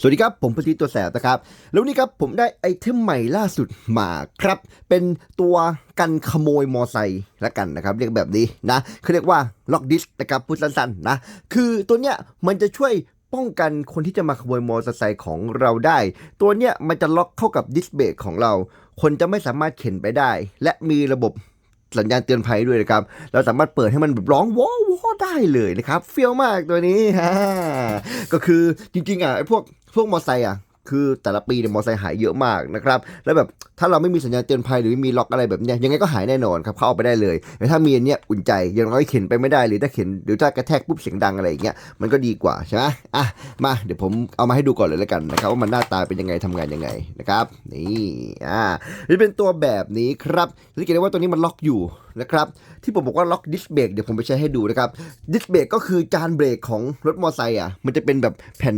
สวัสดีครับ ผมพทิตตัวแสบนะครับ แล้ววันนี้ครับผมได้ไอเทมใหม่ล่าสุดมาครับ เป็นตัวกันขโมยมอไซค์ละกันนะครับ เรียกแบบนี้นะเขาเรียกว่าล็อกดิสนะครับพูดสั้นๆนะ คือตัวเนี้ยมันจะช่วยป้องกันคนที่จะมาขโมยมอเตอร์ไซค์ของเราได้ ตัวเนี้ยมันจะล็อกเข้ากับดิสเบรกของเรา คนจะไม่สามารถเข็นไปได้ และมีระบบสัญญาณเตือนภัยด้วยนะครับ เราสามารถเปิดให้มันร้องวอวอได้เลยนะครับ เฟี้ยวมากตัวนี้ฮก็คือจริงๆอะไอ้พวก พวกมอเตอร์ไซค์อะคือแต่ละปีเนี่ยมอเตอร์ไซค์หายเยอะมากนะครับ แล้วแบบถ้าเราไม่มีสัญญาณเตือนภัยหรือไม่มีล็อกอะไรแบบเนี้ยยังไงก็หายแน่นอนครับเข้าเอาไปได้เลยแต่ถ้ามีอันเนี้ยอุ่นใจอย่างน้อยเข็นไปไม่ได้หรือถ้าเข็นหรือถ้ากระแทกปุ๊บเสียงดังอะไรอย่างเงี้ยมันก็ดีกว่าใช่ไหมอะมาเดี๋ยวผมเอามาให้ดูก่อนเลยแล้วกันนะครับว่ามันหน้าตาเป็นยังไงทำงานยังไงนะครับนี่อ่านี่เป็นตัวแบบนี้ครับสังเกตได้ว่าตัวนี้มันล็อกอยู่ นะครับ ที่ผมบอกว่าล็อกดิสเบรกเดี๋ยวผมไปใช้ให้ดูนะครับดิสเบรกก็คือจานเบรกของรถมอเตอร์ไซค์อะมันจะเป็นแบบแผ่น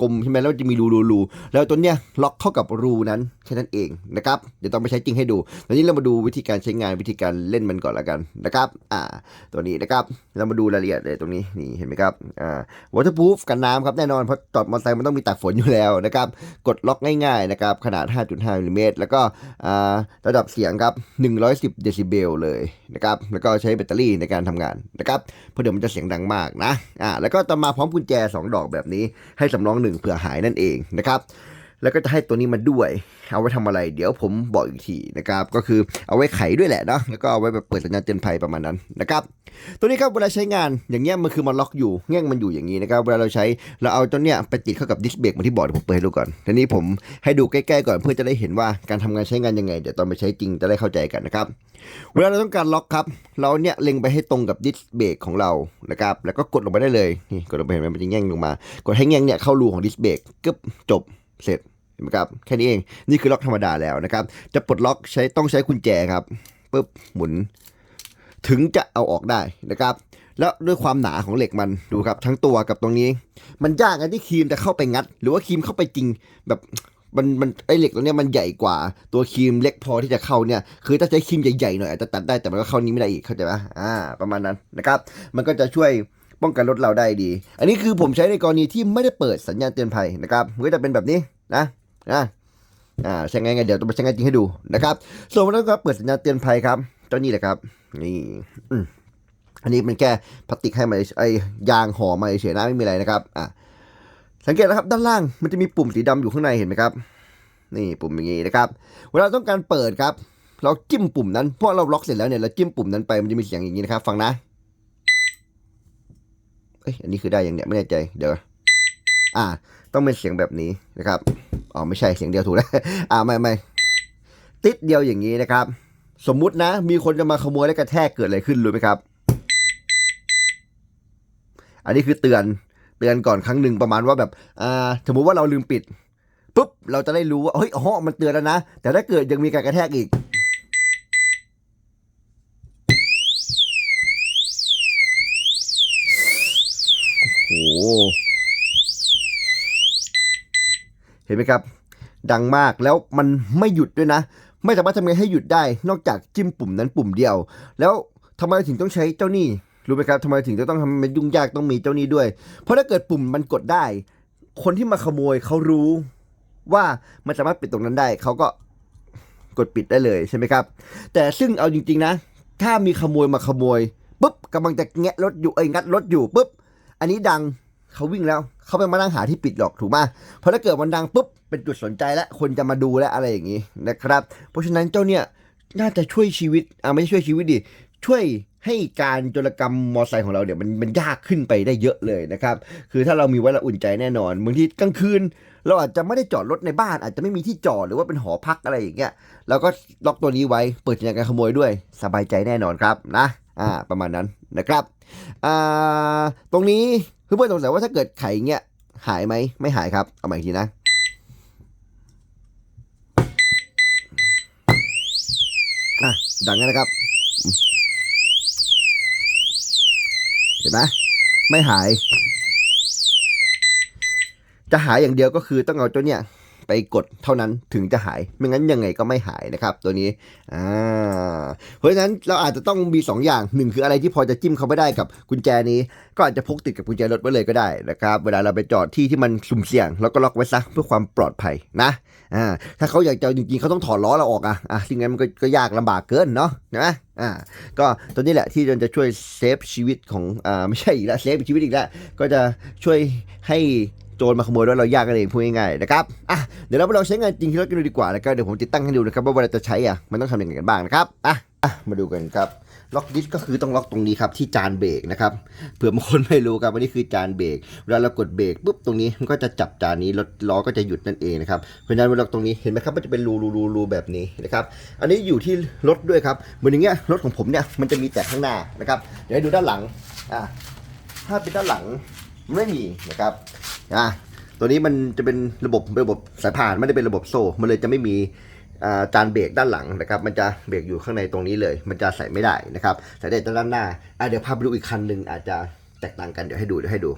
กลมๆใช่ไหมแล้วจะมีรูๆๆแล้วตัวเนี้ยล็อกเข้ากับรูนั้นแค่นั้นเองนะครับเดี๋ยวต้องไปใช้จริงให้ดูตอนนี้เรามาดูวิธีการใช้งานวิธีการเล่นมันก่อนละกันนะครับอ่าตัวนี้นะครับเรามาดูรายละเอียดเลยตรงนี้นี่เห็นไหมครับอ่า waterproof กันน้ำครับแน่นอนเพราะจอดมอเตอร์ไซค์มันต้องมีตากฝนอยู่แล้วนะครับกดล็อกง่ายๆนะครับขนาด 5.5มิลลิเมตรแล้วก็อ่าระดับเสียงครับ 110 เดซิเบลเลยนะครับแล้วก็ใช้แบตเตอรี่ในการทำงานนะครับเพราะเดี๋ยวมันจะเสียงดังมากนะอ่าแล้วก็จะมาพร้อมกุญแจ 2 ดอกแบบนี้ให้สำรองหนึ่งเผื่อหายนั่นเองนะครับ แล้วก็จะให้ตัวนี้มาด้วย เอาไว้ทำอะไร เดี๋ยวผมบอกอีกทีนะครับก็คือเอาไว้ไขด้วยแหละเนาะแล้วก็เอาไว้แบบเปิดสัญญาณเตือนภัยประมาณนั้นนะครับตัวนี้ครับเวลาใช้งานอย่างเงี้ยมันคือมันล็อกอยู่แง่งมันอยู่อย่างนี้นะครับเวลาเราใช้เราเอาตัวเนี้ยไปติดเข้ากับดิสเบรกเหมือนที่บอกเดี๋ยวผมเปิดให้ดูก่อนทีนี้ผมให้ดูใกล้ๆก่อนเพื่อจะได้เห็นว่าการทำงานใช้งานยังไง เดี๋ยวตอนไปใช้จริงจะได้เข้าใจกันนะครับเวลาเราต้องการล็อกครับ เราเนี่ยเล็งไปให้ตรงกับดิสเบรกของเรานะครับแล้วก็กดลงไปได้เลยนี่กดลงไปเห็นไหมมันจะแง่งลงมา กดให้แง่งเนี่ยเข้ารูของดิสเบรกกึบจบเสร็จ นไหมครับแค่นี้เองนี่คือล็อกธรรมดาแล้วนะครับ จะปลดล็อกใช้ต้องใช้กุญแจครับปุ๊บหมุน ถึงจะเอาออกได้นะครับ แล้วด้วยความหนาของเหล็กมันดูครับ ทั้งตัวกับตรงนี้ มันยากนะที่ครีมจะเข้าไปงัด หรือว่าครีมเข้าไปจริงแบบมันมันไอเหล็กตัวเนี้ยมันใหญ่กว่าตัวครีมเล็กพอที่จะเข้าเนี่ยคือถ้าใช้ครีมใหญ่ๆหน่อยอาจจะตัดได้แต่มันก็เข้านี้ไม่ได้อีกเข้าใจไหมอ่า ประมาณนั้นนะครับ มันก็จะช่วยป้องกันรถเราได้ดี อันนี้คือผมใช้ในกรณีที่ไม่ได้เปิดสัญญาณเตือนภัยนะครับก็จะเป็นแบบนี้นะ นะอ่าใช้ไงไงเดี๋ยวต้องไปใช้งานจริงให้ดูนะครับ ส่วนวันนั้นก็เปิดสัญญาณเตือนภัยครับเจ้านี่แหละครับ นี่อืมอันนี้มันแค่พลาสติกให้มาไอยางห่อมาเฉยๆนะไม่มีอะไรนะครับอะสังเกตนะครับ ด้านล่างมันจะมีปุ่มสีดำอยู่ข้างในเห็นไหมครับ นี่ปุ่มอย่างนี้นะครับ เวลาต้องการเปิดครับ เราจิ้มปุ่มนั้นเพราะเราล็อกเสร็จแล้วเนี่ยเราจิ้มปุ่มนั้นไปมันจะมีเสียงอย่างนี้นะครับ ฟังนะเอ้ยอันนี้คือได้ยังเนี่ยไม่แน่ใจเดี๋ยว อ่า ต้องเป็นเสียงแบบนี้นะครับอ๋อไม่ใช่เสียงเดียวถูกแล้วอ่าไม่ไม่ติดเดียวอย่างนี้นะครับ สมมุตินะ มีคนจะมาขโมยแล้วกระแทกเกิดอะไรขึ้นรู้ไหมครับ อันนี้คือเตือนเตือนก่อนครั้งหนึ่งประมาณว่าแบบอ่าสมมุติว่าเราลืมปิดปุ๊บเราจะได้รู้ว่าเฮ้ยอ๋อมันเตือนแล้วนะ แต่ถ้าเกิดยังมีการกระแทกอีก โอ้โห เห็นไหมครับ ดังมากแล้วมันไม่หยุดด้วยนะ ไม่สามารถทำไงให้หยุดได้ นอกจากจิ้มปุ่มนั้นปุ่มเดียว แล้วทำไมถึงต้องใช้เจ้านี่รู้ไหมครับทำไมถึงจะต้องทำมันยุ่งยากต้องมีเจ้านี่ด้วย เพราะถ้าเกิดปุ่มมันกดได้ คนที่มาขโมยเขารู้ว่ามันสามารถปิดตรงนั้นได้ เขาก็กดปิดได้เลยใช่ไหมครับ แต่ซึ่งเอาจริง ๆนะ ถ้ามีขโมยมาขโมยปุ๊บกำลังจะแงะรถอยู่เอ้ยงัดรถอยู่ปุ๊บ อันนี้ดัง เขาวิ่งแล้วเขาไปมานั่งหาที่ปิดหรอกถูกไหมเพราะถ้าเกิดมันดังปุ๊บเป็นจุดสนใจและคนจะมาดูและอะไรอย่างนี้นะครับ เพราะฉะนั้นเจ้าเนี่ยน่าจะช่วยชีวิตอ่าไม่ใช่ช่วยชีวิตดิช่วยให้การโจรกรรมมอไซค์ของเราเนี่ยมันมันยากขึ้นไปได้เยอะเลยนะครับ คือถ้าเรามีไว้เราอุ่นใจแน่นอนบางทีกลางคืน เราอาจจะไม่ได้จอดรถในบ้าน อาจจะไม่มีที่จอดหรือว่าเป็นหอพักอะไรอย่างเงี้ยเราก็ล็อกตัวนี้ไว้เปิดสัญญาณการขโมยด้วย สบายใจแน่นอนครับนะอ่าประมาณนั้นนะครับอ่าตรงนี้ เพื่อนๆสงสัยว่าถ้าเกิดไข่เงี้ยหายไหมไม่หายครับ เอาใหม่อีกทีนะ อะ ดังนั้นนะครับ เห็นไหมไม่หาย จะหายอย่างเดียวก็คือต้องเอาเจ้าเนี่ย ไปกดเท่านั้นถึงจะหาย ไม่งั้นยังไงก็ไม่หายนะครับตัวนี้อ่าเพราะฉะนั้นเราอาจจะต้องมี 2 อย่างหนึ่งคืออะไรที่พอจะจิ้มเข้าไม่ได้กับกุญแจนี้ ก็อาจจะพกติดกับกุญแจรถไว้เลยก็ได้นะครับเวลาเราไปจอดที่ที่มันสุ่มเสี่ยงแล้วก็ล็อกไว้ซะเพื่อความปลอดภัยนะอ่าถ้าเขาอยากจะจริงๆเขาต้องถอดล้อเราออกอะอะสิ่งนั้นมันก็ก็ยากลำบากเกินเนาะนะอ่าก็ตัวนี้แหละที่จะช่วยเซฟชีวิตของอ่าไม่ใช่อีกแล้วเซฟชีวิตอีกแล้วก็จะช่วยให้ จรมาขโมยรถเรายากกันเองพูดง่ายๆนะครับอะเดี๋ยวเราไปลองใช้งานจริงที่รถกันดูดีกว่าแล้วก็เดี๋ยวผมติดตั้งให้ดูนะครับว่าเวลาจะใช้อะมันต้องทำยังไงกันบ้างนะครับอะอะมาดูกันครับล็อกดิสก็คือต้องล็อกตรงนี้ครับที่จานเบรกนะครับเผื่อบางคนไม่รู้ครับว่านี่คือจานเบรกเวลาเรากดเบรกปุ๊บตรงนี้มันก็จะจับจานนี้รถล้อก็จะหยุดนั่นเองนะครับเพราะฉะนั้นเวลาตรงนี้เห็นไหมครับมันจะเป็นรูรูรูรูแบบนี้นะครับอันนี้อยู่ที่รถด้วยครับเหมือนอย่างเงี้ยรถของผมเนี่ยมันจะมีแต่ข้างหน้านะครับเดี๋ยวให้ดูด้านหลังอ่าถ้าเป็นด้านหลังไม่มีนะครับ อ่าตัวนี้มันจะเป็นระบบระบบสายพานไม่ได้เป็นระบบโซ่ มันเลยจะไม่มีจานเบรกด้านหลังนะครับ มันจะเบรกอยู่ข้างในตรงนี้เลย มันจะใส่ไม่ได้นะครับ ใส่ได้แต่ด้านหน้าอะเดี๋ยวพาไปดูอีกคันหนึ่งอาจจะแตกต่างกันเดี๋ยวให้ดูเดี๋ยวให้ดู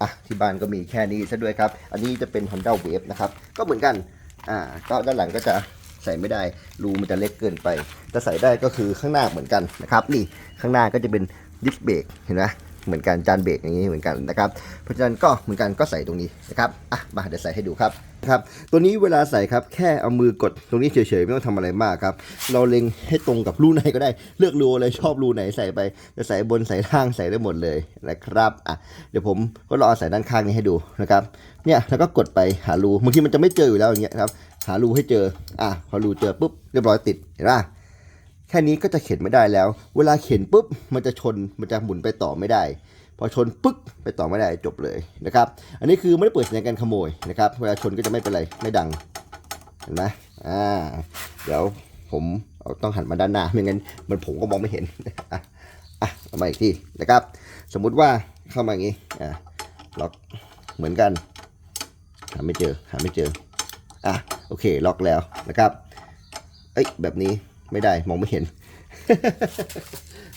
อะที่บ้านก็มีแค่นี้ซะด้วยครับ อันนี้จะเป็น Honda Wave นะครับ ก็เหมือนกันอ่าก็ด้านหลังก็จะใส่ไม่ได้ รูมันจะเล็กเกินไปแต่ใส่ได้ก็คือข้างหน้าเหมือนกันนะครับ นี่ข้างหน้าก็จะเป็นดิสเบรกเห็นไหม เหมือนกันจานเบรกอย่างนี้เหมือนกันนะครับเพราะฉะนั้นก็เหมือนกันก็ใส่ตรงนี้นะครับอะมาเดี๋ยวใส่ให้ดูครับครับตัวนี้เวลาใส่ครับแค่เอามือกดตรงนี้เฉยๆไม่ต้องทำอะไรมากครับเราเล็งให้ตรงกับรูไหนก็ได้เลือกรูอะไรชอบรูไหนใส่ไปจะใส่บนใส่ล่างใส่ได้หมดเลยนะครับอะเดี๋ยวผมก็ลองใส่ด้านข้างนี้ให้ดูนะครับเนี่ยแล้วก็กดไปหารูบางทีมันจะไม่เจออยู่แล้วอย่างเงี้ยครับหารูให้เจออะพอรูเจอปุ๊บเรียบร้อยติดเห็นปะ แค่นี้ก็จะเข็นไม่ได้แล้ว เวลาเข็นปุ๊บมันจะชนมันจะหมุนไปต่อไม่ได้ พอชนปึ๊กไปต่อไม่ได้จบเลยนะครับ อันนี้คือไม่ได้เปิดสัญญาณการขโมยนะครับ เวลาชนก็จะไม่เป็นไรไม่ดังเห็นไหมอ่าเดี๋ยวผมเอาต้องหันมาด้านหน้าไม่งั้นมันผมก็มองไม่เห็นอะอะเอามาอีกทีนะครับ สมมุติว่าเข้ามาอย่างนี้อ่าล็อกเหมือนกันหาไม่เจอหาไม่เจออะโอเคล็อกแล้วนะครับเอ้ยแบบนี้ ไม่ได้มองไม่เห็น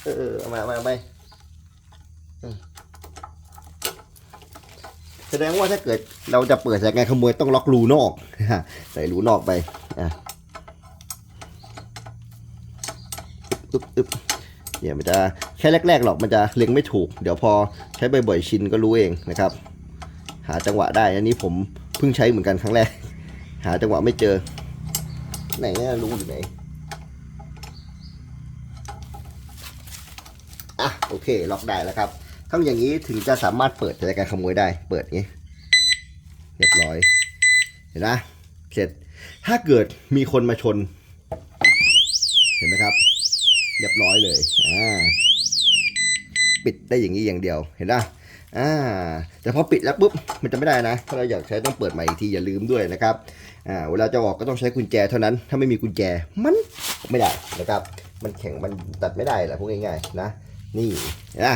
เออเอามาเอามาเอามาแสดงว่าถ้าเกิดเราจะเปิดสายงานขโมยต้องล็อกรูนอกใส่รูนอกไปอะอึ๊บอึ๊บเดี๋ยวมันจะแค่แรกๆหรอกมันจะเล็งไม่ถูก เดี๋ยวพอใช้บ่อยๆชินก็รู้เองนะครับ หาจังหวะได้อันนี้ผมเพิ่งใช้เหมือนกันครั้งแรก หาจังหวะไม่เจอ ไหนอะรู้อยู่ไหน อะโอเค ล็อกได้แล้วครับต้องอย่างนี้ถึงจะสามารถเปิดในการขโมยได้ เปิดอย่างนี้เรียบร้อย เห็นไหมเสร็จถ้าเกิดมีคนมาชน เห็นไหมครับ เรียบร้อยเลยอ่าปิดได้อย่างนี้อย่างเดียวเห็นไหมอ่าแต่พอปิดแล้วปุ๊บมันจะไม่ได้นะ ถ้าเราอยากใช้ต้องเปิดใหม่อีกทีอย่าลืมด้วยนะครับอ่าเวลาจะออกก็ต้องใช้กุญแจเท่านั้น ถ้าไม่มีกุญแจมันไม่ได้นะครับ มันแข็งมันตัดไม่ได้แหละพูดง่ายๆนะ นี่นะ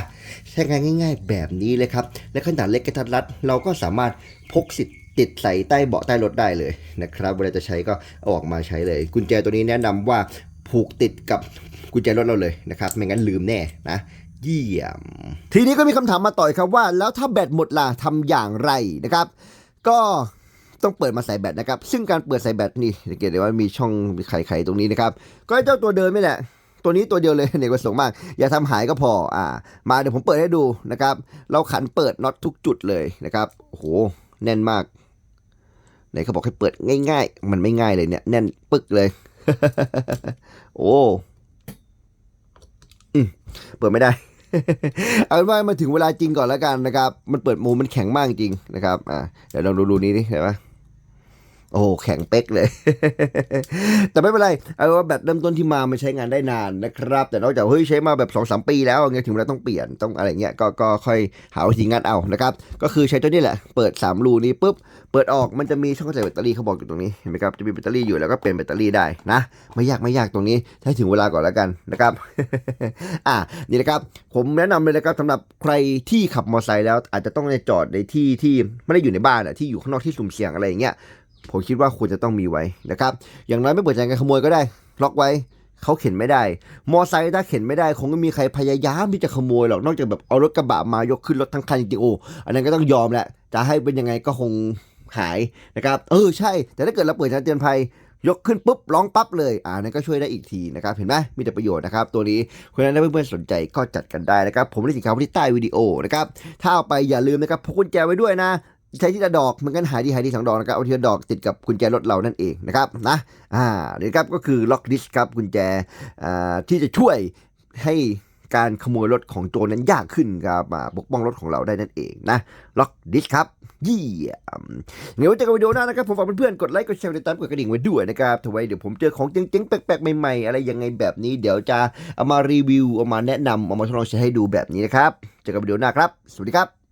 ใช้งานง่าย ๆ แบบนี้เลยครับ และขนาดเล็กกระทัดรัด เราก็สามารถพกสิทธิ์ติดใส่ใต้เบาะใต้รถได้เลยนะครับเวลาจะใช้ก็ออกมาใช้เลย กุญแจตัวนี้แนะนำว่าผูกติดกับกุญแจรถเราเลยนะครับ ไม่งั้นลืมแน่นะเยี่ยม ทีนี้ก็มีคำถามมาต่อยครับว่า แล้วถ้าแบตหมดล่ะทำอย่างไรนะครับ ก็ต้องเปิดมาใส่แบตนะครับ ซึ่งการเปิดใส่แบตนี่สังเกตได้ว่ามีช่องไขๆตรงนี้นะครับ ก็เจ้าตัวเดิมนี่แหละ ตัวนี้ตัวเดียวเลยเนกประสงค์มาก อย่าทำหายก็พออ่า มาเดี๋ยวผมเปิดให้ดูนะครับ เราขันเปิดน็อตทุกจุดเลยนะครับโอ้โหแน่นมากไหนเขาบอกให้เปิดง่ายๆ มันไม่ง่ายเลยเนี่ยแน่นปึกเลย โอ้เปิดไม่ได้ เอาเป็นว่ามาถึงเวลาจริงก่อนแล้วกันนะครับ มันเปิดมูมันแข็งมากจริงนะครับ อ่าเดี๋ยวลองดูรูนี้ดิเห็นไหม โอ้แข็งเป๊กเลย แต่ไม่เป็นไร เอาว่าแบตเริ่มต้นที่มามันใช้งานได้นานนะครับ แต่นอกจากเฮ้ยใช้มาแบบ2อสปีแล้วเงี้ยถึงเวลาต้องเปลี่ยนต้องอะไรเงี้ยก็ก็ค่อยหาวิธีงัดเอานะครับ ก็คือใช้ตัวนี้แหละ เปิด 3 รูนี้ปุ๊บ เปิดออกมันจะมีช่องใส่แบตเตอรี่เขาบอกอยู่ตรงนี้เห็นไหมครับจะมีแบตเตอรี่อยู่แล้วก็เปลี่ยนแบตเตอรี่ได้นะ ไม่ยากไม่ยากตรงนี้ให้ถึงเวลาก่อนแล้วกันนะครับ อ่านี่นะครับ ผมแนะนำเลยนะครับสำหรับใครที่ขับมอเตอร์ไซค์แล้ว อาจจะต้องในจอดในที่ที่ไม่ได้อยู่ในบ้านอะที่อยู่ข้างนอกที่สุ่มเสี่ยงอะไรอย่างเงี้ย ผมคิดว่าควรจะต้องมีไว้นะครับ อย่างน้อยไม่เปิดใจการขโมยก็ได้ ล็อกไว้เขาเข็นไม่ได้ มอไซค์ถ้าเข็นไม่ได้ คงไม่มีใครพยายามที่จะขโมยหรอก นอกจากแบบเอารถกระบะมายกขึ้นรถทั้งคันจริงๆโอ้อันนั้นก็ต้องยอมแหละ จะให้เป็นยังไงก็คงหายนะครับ เออใช่ แต่ถ้าเกิดเราเปิดสัญญาณเตือนภัยยกขึ้นปุ๊บร้องปั๊บเลย อ่านั่นก็ช่วยได้อีกทีนะครับ เห็นไหมมีแต่ประโยชน์นะครับ ตัวนี้เพราะฉะนั้นถ้าเพื่อนๆสนใจก็จัดกันได้นะครับ ผมได้สินค้าไว้ที่ใต้วิดีโอนะครับ ถ้าเอาไปอย่าลืมนะครับพกกุญแจไว้ด้วยนะ ใช้ที่ละดอกเหมือนกันหายดีหายดีสองดอกนะครับเอาทีละดอกติดกับกุญแจรถเรานั่นเองนะครับนะอ่าเดี๋ยวครับก็คือล็อกดิสครับกุญแจอ่าที่จะช่วยให้การขโมยรถของโจรนั้นยากขึ้นครับมาปกป้องรถของเราได้นั่นเองนะล็อกดิสครับยี่เดี๋ยวเจอกันวิดีโอหน้านะครับผมฝากเพื่อนๆกดไลค์กดแชร์ติดตามกดกระดิ่งไว้ด้วยนะครับถ้าไว้เดี๋ยวผมเจอของเจ๋งๆแปลกๆใหม่ๆอะไรยังไงแบบนี้ เดี๋ยวจะเอามารีวิวเอามาแนะนำเอามาทดลองใช้ให้ดูแบบนี้นะครับเจอกันวิดีโอหน้าครับ สวัสดีครับ